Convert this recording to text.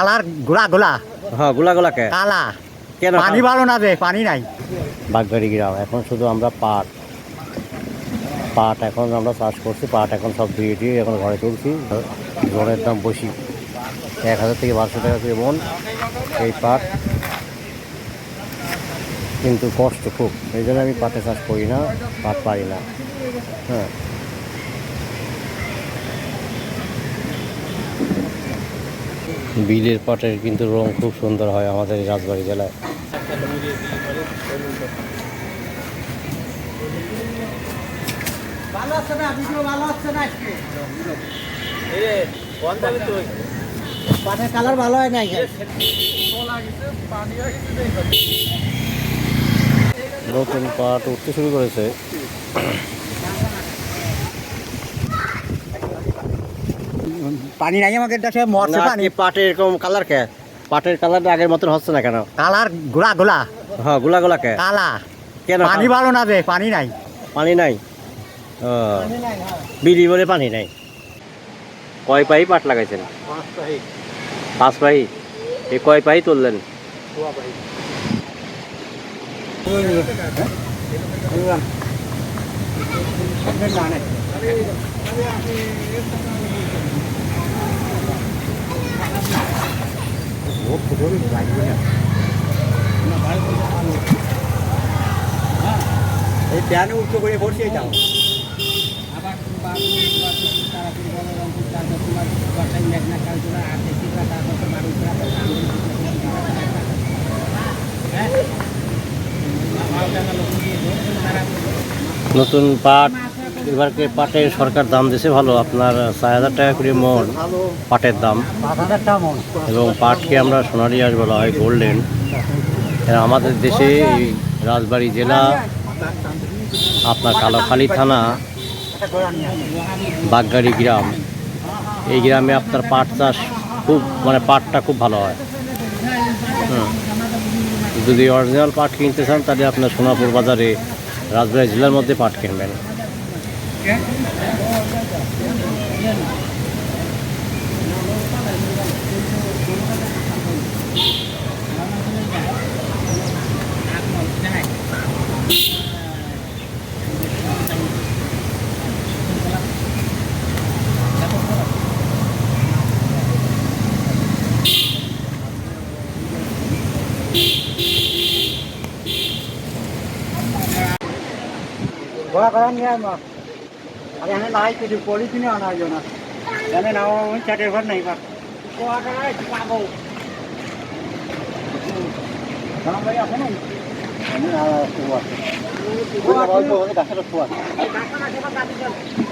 Colour গোলা গোলা। হ্যাঁ গোলা গোলা কে? কালা। কেন পানি ভালো না যে পানি নাই। বাগবাড়ি গ্রাম এখন শুধু আমরা পাট। পাট এখন আমরা চাষ করছি পাট এখন সব দিয়ে দিয়ে এখন ঘরে তুলছি। জনের দাম বেশি। এক হাজার থেকে বারোশো টাকা করে মন এই পাট। কিন্তু কষ্ট খুব। এই জন্য আমি পাটে চাষ করি না পাট পারি না। হ্যাঁ। বিলের পাটের কিন্তু রং খুব সুন্দর হয় আমাদের এই রাজবাড়ি জেলায়। ভালো আছে না ভিডিও ভালো আছে না আজকে? পানের কালার ভালো হয় নাই নতুন পাট উঠতে শুরু করেছে। পানি নাই আমাদের দেশে মরছে পানি। পাটের এরকম কালার কে? পাটের কালারটা আগের মতন হচ্ছে না কেন? কালার গোলা গোলা। হ্যাঁ গোলা গোলা কে? কালা। কেন পানি ভালো না যে পানি নাই। পানি নাই? ও বিলি পানি নাই? কয় পাই পাট লাগাইছেন? পাঁচ পাই। এই কয় পাই তুললেন? এই প্যানে উচ্চ করে পড়ছে যাও। নতুন পাট এবারকে পাটের সরকার দাম দিছে ভালো আপনার চার হাজার টাকা করে মন পাটের দাম। এবং পাটকে আমরা সোনালি আঁশ বলা হয় গোল্ডেন। আমাদের দেশে এই রাজবাড়ী জেলা আপনার কালোখালী থানা বাগগাড়ি গ্রাম। এই গ্রামে আপনার পাট চাষ খুব মানে পাটটা খুব ভালো হয়। যদি অরিজিনাল পাট কিনতে চান তাহলে আপনার সোনাপুর বাজারে রাজবাড়ী জেলার মধ্যে পাট কিনবেন। গোলা করা নিয়ে আনো আর এখানে নাই কিছু পলিথিনে আনা হয় না জানে না ওই চাটের ঘর নাই বা গোলা করা পাবো দাম ভাই আছে না আমি আর আছে গাছের আছে